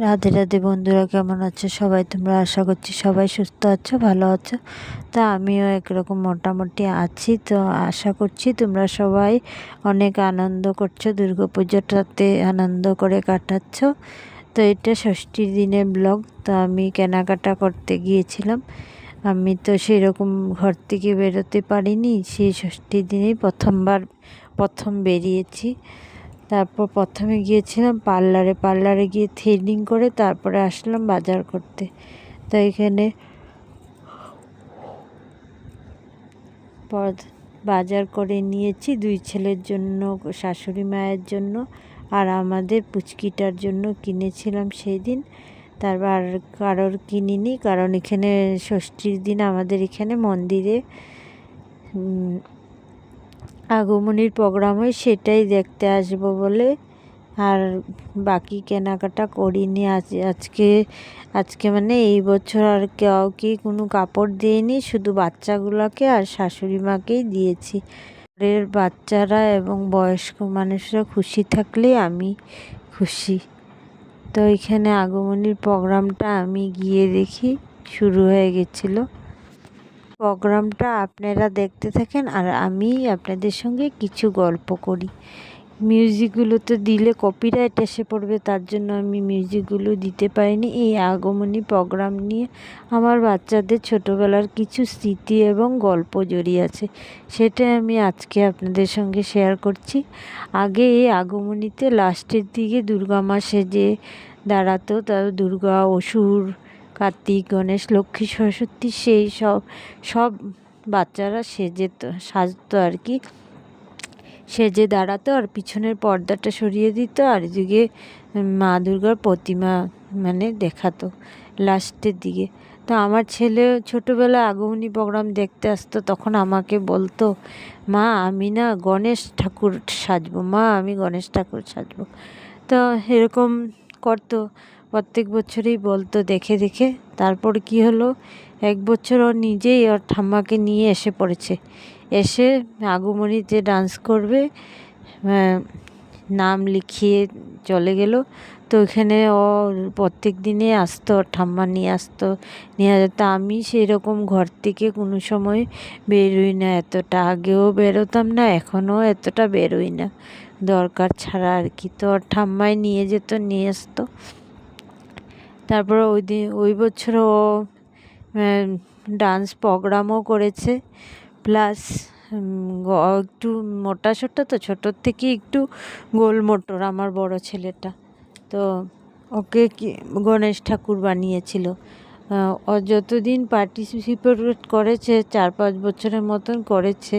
রাধে রাধে বন্ধুরা, কেমন আছো সবাই? তোমরা আশা করছি সবাই সুস্থ আছো, ভালো আছো। তা আমিও একরকম মোটামুটি আছি। তো আশা করছি তোমরা সবাই অনেক আনন্দ করছ, দুর্গা পুজোটাতে আনন্দ করে কাটাচ্ছ। তো এটা ষষ্ঠীর দিনের ব্লগ, তো আমি কেনাকাটা করতে গিয়েছিলাম। আমি তো সেরকম ঘর থেকে বেরোতে পারিনি, সেই ষষ্ঠীর দিনেই প্রথমবার, প্রথম বেরিয়েছি। তারপর প্রথমে গিয়েছিলাম পার্লারে। পার্লারে গিয়ে থ্রেডিং করে তারপরে আসলাম বাজার করতে। তো এখানে বাজার করে নিয়েছি দুই ছেলের জন্য, শাশুড়ি মায়ের জন্য আর আমাদের পুচকিটার জন্য কিনেছিলাম সেই দিন তারপর কারোর কিনিনি কারণ এখানে ষষ্ঠীর দিন আমাদের এখানে মন্দিরে আগমনীর প্রোগ্রাম হয় সেটাই দেখতে আসব বলে। আর বাকি কেনাকাটা করিনি। আজ, আজকে আজকে মানে এই বছর আর কাউকে কোনো কাপড় দিইনি, শুধু বাচ্চাগুলোকে আর শাশুড়ি মাকেই দিয়েছি। ঘরের বাচ্চারা এবং বয়স্ক মানুষরা খুশি থাকলে আমি খুশি। তো এখানে আগমনীর প্রোগ্রামটা আমি গিয়ে দেখি, শুরু হয়ে গেছিল। প্রোগ্রামটা আপনারা দেখতে থাকেন আর আমি আপনাদের সঙ্গে কিছু গল্প করি। মিউজিকগুলো তো দিলে কপিরাইট এসে পড়বে, তার জন্য আমি মিউজিকগুলো দিতে পারিনি। এই আগমনী প্রোগ্রাম নিয়ে আমার বাচ্চাদের ছোটোবেলার কিছু স্মৃতি এবং গল্প জড়িয়ে আছে সেটা আমি আজকে আপনাদের সঙ্গে শেয়ার করছি। আগে এই আগমনীতে লাস্টের দিকে দুর্গা মা সেজে দাঁড়াতো, তার দুর্গা অসুর কার্তিক, গণেশ, লক্ষ্মী, সরস্বতী, সেই সব সব বাচ্চারা সেজে সাজতো আর কি। সেজে দাঁড়াতো আর পিছনের পর্দাটা সরিয়ে দিত আর এদিকে মা দুর্গার প্রতিমা মানে দেখাতো লাস্টের দিকে। তো আমার ছেলে ছোটোবেলায় আগমনী প্রোগ্রাম দেখতে আসতো, তখন আমাকে বলতো, মা, আমি না গণেশ ঠাকুর সাজবো, মা, আমি গণেশ ঠাকুর সাজবো। তো এরকম করতো। প্রত্যেক বছরই বলতো দেখে দেখে। তারপর কি হলো? এক বছর ও নিজেই ওর ঠাম্মাকে নিয়ে এসে পড়েছে। এসে আগমনীতে ডান্স করবে নাম লিখিয়ে চলে গেল। তো ওখানে ও প্রত্যেক দিনে আসতো, ঠাম্মা নিয়ে আসতো। নিয়ে যেত আমি সেই রকম ঘর থেকে কোনো সময় বেরোই না। এতটা আগেও বেরোতাম না, এখনও এতটা বেরোই না। দরকার ছাড়া আর কি। তো ঠাম্মায় নিয়ে যেত, নিয়ে আসতো। তারপর ওই দিন, ওই বছর ও ডান্স প্রোগ্রামও করেছে প্লাস একটু মোটা সোটা তো, ছোটোর থেকে একটু গোল মোটর আমার বড় ছেলেটা। তো ওকে কি, গণেশ ঠাকুর বানিয়েছিল। ও যতদিন পার্টিসিপেট করেছে, চার পাঁচ বছরের মতন করেছে,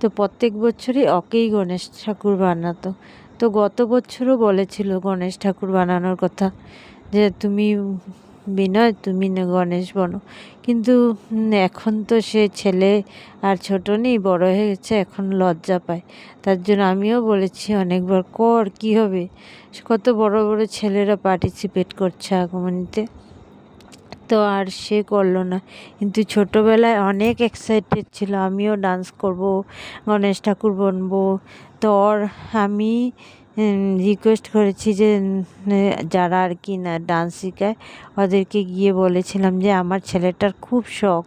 তো প্রত্যেক বছরই ওকেই গণেশ ঠাকুর বানাতো। তো গত বছরও বলেছিল গণেশ ঠাকুর বানানোর কথা। যে তুমি বিনয়, তুমি গণেশ বনো। কিন্তু এখন তো সে ছেলে আর ছোট নেই, বড় হয়ে গেছে এখন লজ্জা পায়। তার জন্য আমিও বলেছি অনেকবার, কর, কি হবে? কত বড় বড় ছেলেরা পার্টিসিপেট করছে আগমনীতে। তো আর সে করল না। কিন্তু ছোটোবেলায় অনেক এক্সাইটেড ছিল, আমিও ডান্স করব, গণেশ ঠাকুর বনবো। তো আমি রিকোয়েস্ট করেছি যে যারা আর কি না ডান্স শেখায়, ওদেরকে গিয়ে বলেছিলাম যে, আমার ছেলেটার খুব শখ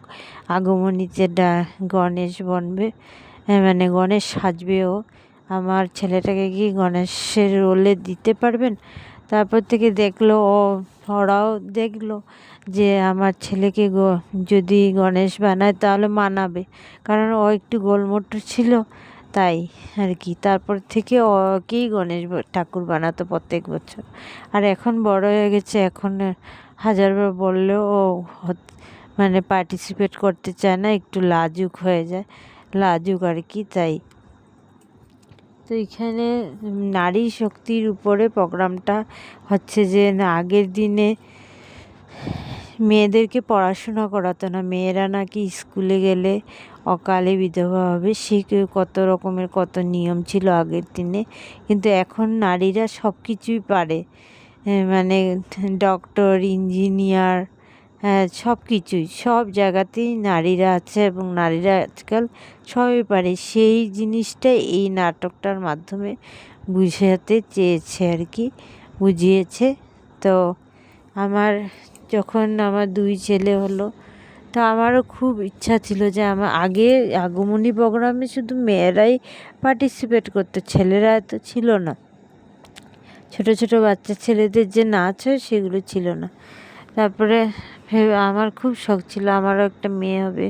আগমনীতে ডা, গণেশ বনবে। মানে গণেশ সাজবেও আমার ছেলেটাকে কি গণেশের রোলে দিতে পারবেন? তারপর থেকে দেখল ও, ওরাও দেখল যে, আমার ছেলেকে যদি গণেশ বানায় তাহলে মানাবে। কারণ ও একটু গোলমোটর ছিল। তাই আর কি। তারপর থেকে অকেই গণেশ ঠাকুর বানাতো প্রত্যেক বছর। আর এখন বড় হয়ে গেছে, এখন হাজারবার বললেও মানে পার্টিসিপেট করতে চায় না, একটু লাজুক হয়ে যায়। লাজুক আর কি, তাই। তো এখানে নারী শক্তির উপরে প্রোগ্রামটা হচ্ছে যে, আগের দিনে মেয়েদেরকে পড়াশোনা করাতো না। মেয়েরা নাকি স্কুলে গেলে অকালে বিধবা হবে। সে কত রকমের কত নিয়ম ছিল আগের দিনে। কিন্তু এখন নারীরা সব কিছুই পারে মানে ডক্টর, ইঞ্জিনিয়ার হ্যাঁ সব কিছুই সব জায়গাতেই নারীরা আছে এবং নারীরা আজকাল সবই পারে। সেই জিনিসটা এই নাটকটার মাধ্যমে বুঝাতে চেয়েছে আর কি, বুঝিয়েছে। তো আমার যখন আমার দুই ছেলে হলো, তো আমারও খুব ইচ্ছা ছিল যে আমার আগে আগমনী প্রোগ্রামে শুধু মেয়েরাই পার্টিসিপেট করতো, ছেলেরা এত ছিল না। ছোট ছোট বাচ্চা ছেলেদের যে নাচ হয় সেগুলো ছিল না। তারপরে আমার খুব শখ ছিল, আমারও একটা মেয়ে হবে।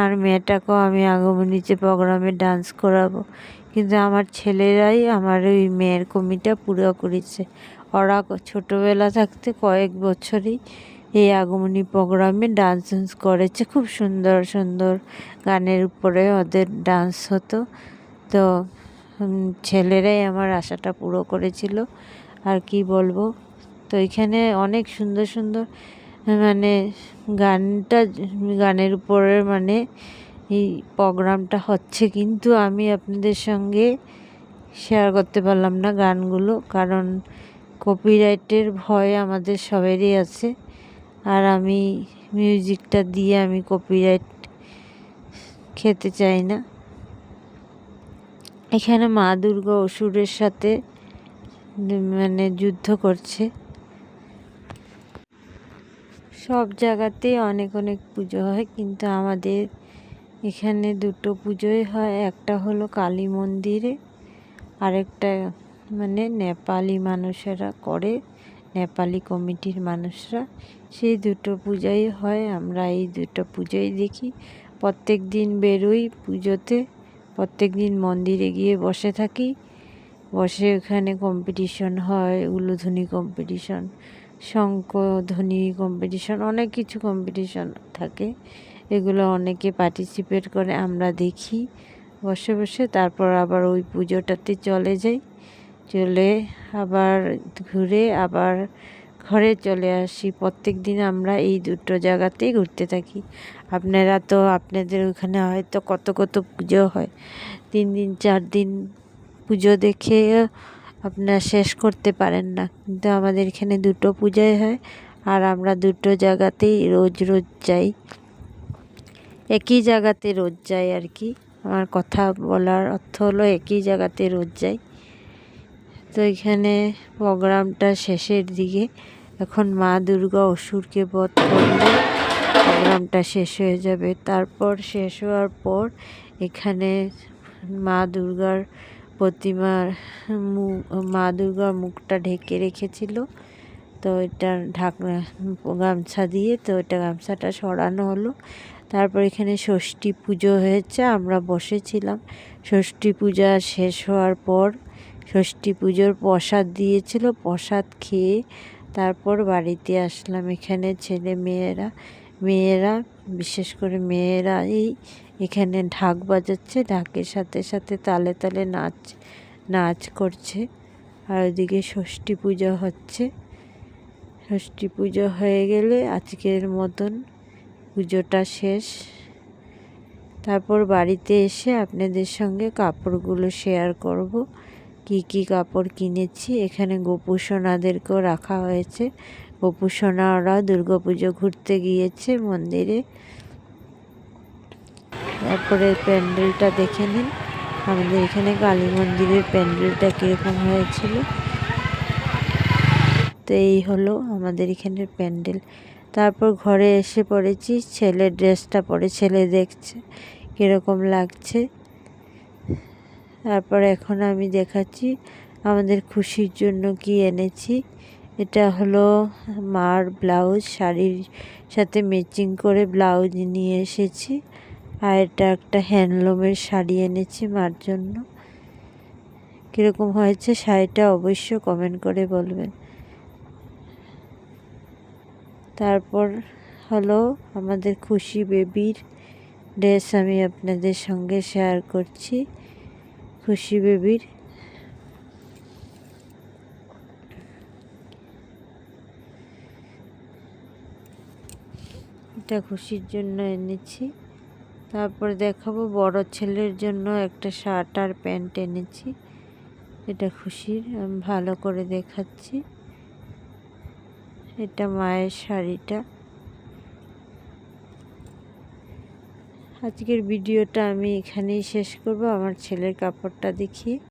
আর মেয়েটাকেও আমি আগমনী যে প্রোগ্রামে ডান্স করাবো। কিন্তু আমার ছেলেরাই আমার ওই মেয়ের কমিটা পুরো করেছে। ওরা ছোটোবেলা থাকতে কয়েক বছরই এই আগমনী প্রোগ্রামে ডান্স করেছে। খুব সুন্দর সুন্দর গানের উপরে ওদের ডান্স হতো। তো ছেলেরাই আমার আশাটা পুরো করেছিল। আর কি বলব? তো এখানে অনেক সুন্দর সুন্দর মানে গানটা, গানের উপরে মানে এই প্রোগ্রামটা হচ্ছে। কিন্তু আমি আপনাদের সঙ্গে শেয়ার করতে পারলাম না গানগুলো। কারণ কপিরাইটের ভয় আমাদের সবারই আছে। আর আমি মিউজিকটা দিয়ে আমি কপিরাইট খেতে চাই না। এখানে মা দুর্গা অসুরের সাথে মানে যুদ্ধ করছে। সব জায়গাতেই অনেক অনেক পুজো হয়, কিন্তু আমাদের এখানে দুটো পুজোই হয়। একটা হলো কালী মন্দিরে, আরেকটা মানে নেপালি মানুষেরা করে, নেপালি কমিটির মানুষরা। সেই দুটো পূজাই হয়, আমরা এই দুটো পুজোই দেখি। প্রত্যেক দিন বেরোই পুজোতে, প্রত্যেক দিন মন্দিরে গিয়ে বসে থাকি। বসে ওখানে কম্পিটিশন হয়, উলুধ্বনি কম্পিটিশন শঙ্কধ্বনি কম্পিটিশন অনেক কিছু কম্পিটিশন থাকে। এগুলো অনেকে পার্টিসিপেট করে, আমরা দেখি। বসে বসে তারপর আবার ওই পুজোটাতে চলে যাই। চলে আবার ঘুরে আবার ঘরে চলে আসি। প্রত্যেক দিন আমরা এই দুটো জায়গাতেই ঘুরতে থাকি। আপনারা তো আপনাদের ওখানে হয়তো কত কত পুজো হয়। তিন দিন, চার দিন পুজো দেখে আপনারা শেষ করতে পারেন না। কিন্তু আমাদের এখানে দুটো পূজাই হয় আর আমরা দুটো জায়গাতেই রোজ রোজ যাই। একই জায়গাতে রোজ যাই আর কি। আমার কথা বলার অর্থ হলো একই জায়গাতে রোজ যাই। তো এখানে প্রোগ্রামটা শেষের দিকে। এখন মা দুর্গা অসুরকে বধ করলে প্রোগ্রামটা শেষ হয়ে যাবে। তারপর শেষ হওয়ার পর এখানে মা দুর্গার প্রতিমার মা দুর্গার মুখটা ঢেকে রেখেছিল। তো এটা ঢাকনা, গামছা দিয়ে তো এটা গামছাটা সরানো হলো। তারপর এখানে ষষ্ঠী পুজো হয়েছে, আমরা বসেছিলাম। ষষ্ঠী পূজা শেষ হওয়ার পর ষষ্ঠী পুজোর প্রসাদ দিয়েছিল, প্রসাদ খেয়ে তারপর বাড়িতে আসলাম এখানে ছেলে মেয়েরা মেয়েরা, বিশেষ করে মেয়েরা এই এখানে ঢাক বাজাচ্ছে, ঢাকের সাথে সাথে তালে তালে নাচ নাচ করছে। আর ওইদিকে ষষ্ঠী পুজো হচ্ছে। ষষ্ঠী পুজো হয়ে গেলে আজকের মতন পুজোটা শেষ। তারপর বাড়িতে এসে আপনাদের সঙ্গে কাপড়গুলো শেয়ার করব। কি কি কাপড় কিনেছি? এখানে গোপুসোনাদেরকেও রাখা হয়েছে। গোপুসোনা ওরা পুজো ঘুরতে গিয়েছে মন্দিরে। তারপরে প্যান্ডেলটা দেখে নিন। আমাদের এখানে কালী মন্দিরের প্যান্ডেলটা কীরকম হয়েছিল? তো এই হলো আমাদের এখানের প্যান্ডেল। তারপর ঘরে এসে পড়েছি, ছেলের ড্রেসটা পরে ছেলে দেখছে, কীরকম লাগছে। তারপর এখন আমি দেখাচ্ছি আমাদের খুশির জন্য কি এনেছি। এটা হলো মার ব্লাউজ, শাড়ির সাথে ম্যাচিং করে ব্লাউজ নিয়ে এসেছি। আর এটা একটা হ্যান্ডলুমের শাড়ি এনেছি মার জন্য। কীরকম হয়েছে শাড়িটা অবশ্য কমেন্ট করে বলবেন। তারপর হলো আমাদের খুশি বেবির ড্রেস আমি আপনাদের সঙ্গে শেয়ার করছি। খুশি বেবির। এটা খুশির জন্য এনেছি। তারপর দেখাবো বড় ছেলের জন্য একটা শার্ট আর প্যান্ট এনেছি। এটা খুশির, আমি ভালো করে দেখাচ্ছি। এটা মায়ের শাড়িটা। আজকের ভিডিওটা আমি এখানেই শেষ করব। আমার ছেলের কাপড়টা দেখিয়ে